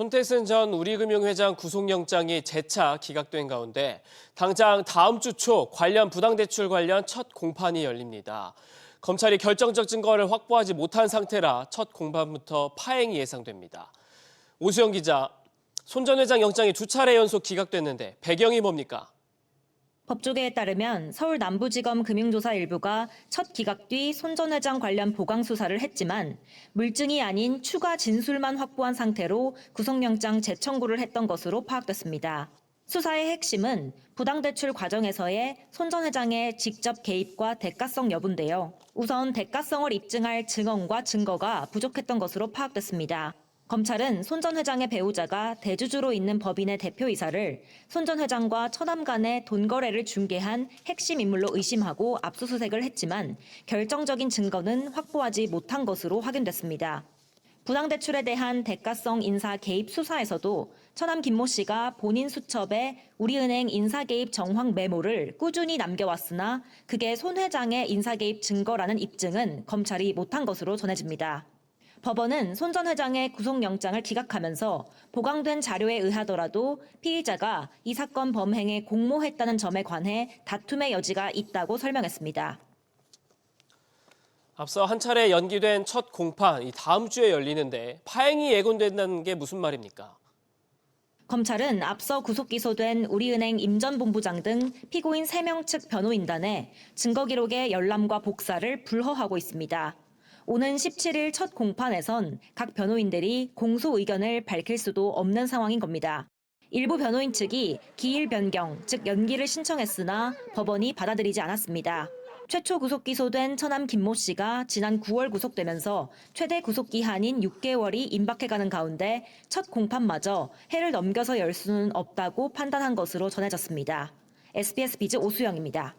손태승 전 우리금융회장 구속영장이 재차 기각된 가운데 당장 다음 주 초 관련 부당대출 관련 첫 공판이 열립니다. 검찰이 결정적 증거를 확보하지 못한 상태라 첫 공판부터 파행이 예상됩니다. 오수영 기자, 손 전 회장 영장이 두 차례 연속 기각됐는데 배경이 뭡니까? 법조계에 따르면 서울 남부지검 금융조사 일부가 첫 기각 뒤 손 전 회장 관련 보강 수사를 했지만 물증이 아닌 추가 진술만 확보한 상태로 구속영장 재청구를 했던 것으로 파악됐습니다. 수사의 핵심은 부당대출 과정에서의 손 전 회장의 직접 개입과 대가성 여부인데요. 우선 대가성을 입증할 증언과 증거가 부족했던 것으로 파악됐습니다. 검찰은 손 전 회장의 배우자가 대주주로 있는 법인의 대표이사를 손 전 회장과 처남 간의 돈 거래를 중개한 핵심 인물로 의심하고 압수수색을 했지만 결정적인 증거는 확보하지 못한 것으로 확인됐습니다. 부당대출에 대한 대가성 인사 개입 수사에서도 처남 김모 씨가 본인 수첩에 우리은행 인사 개입 정황 메모를 꾸준히 남겨왔으나 그게 손 회장의 인사 개입 증거라는 입증은 검찰이 못한 것으로 전해집니다. 법원은 손 전 회장의 구속영장을 기각하면서 보강된 자료에 의하더라도 피의자가 이 사건 범행에 공모했다는 점에 관해 다툼의 여지가 있다고 설명했습니다. 앞서 한 차례 연기된 첫 공판, 이 다음 주에 열리는데 파행이 예고된다는 게 무슨 말입니까? 검찰은 앞서 구속 기소된 우리은행 임 전 본부장 등 피고인 3명 측 변호인단에 증거 기록의 열람과 복사를 불허하고 있습니다. 오는 17일 첫 공판에선 각 변호인들이 공소 의견을 밝힐 수도 없는 상황인 겁니다. 일부 변호인 측이 기일 변경, 즉 연기를 신청했으나 법원이 받아들이지 않았습니다. 최초 구속 기소된 처남 김모 씨가 지난 9월 구속되면서 최대 구속 기한인 6개월이 임박해가는 가운데 첫 공판마저 해를 넘겨서 열 수는 없다고 판단한 것으로 전해졌습니다. SBS 비즈 오수영입니다.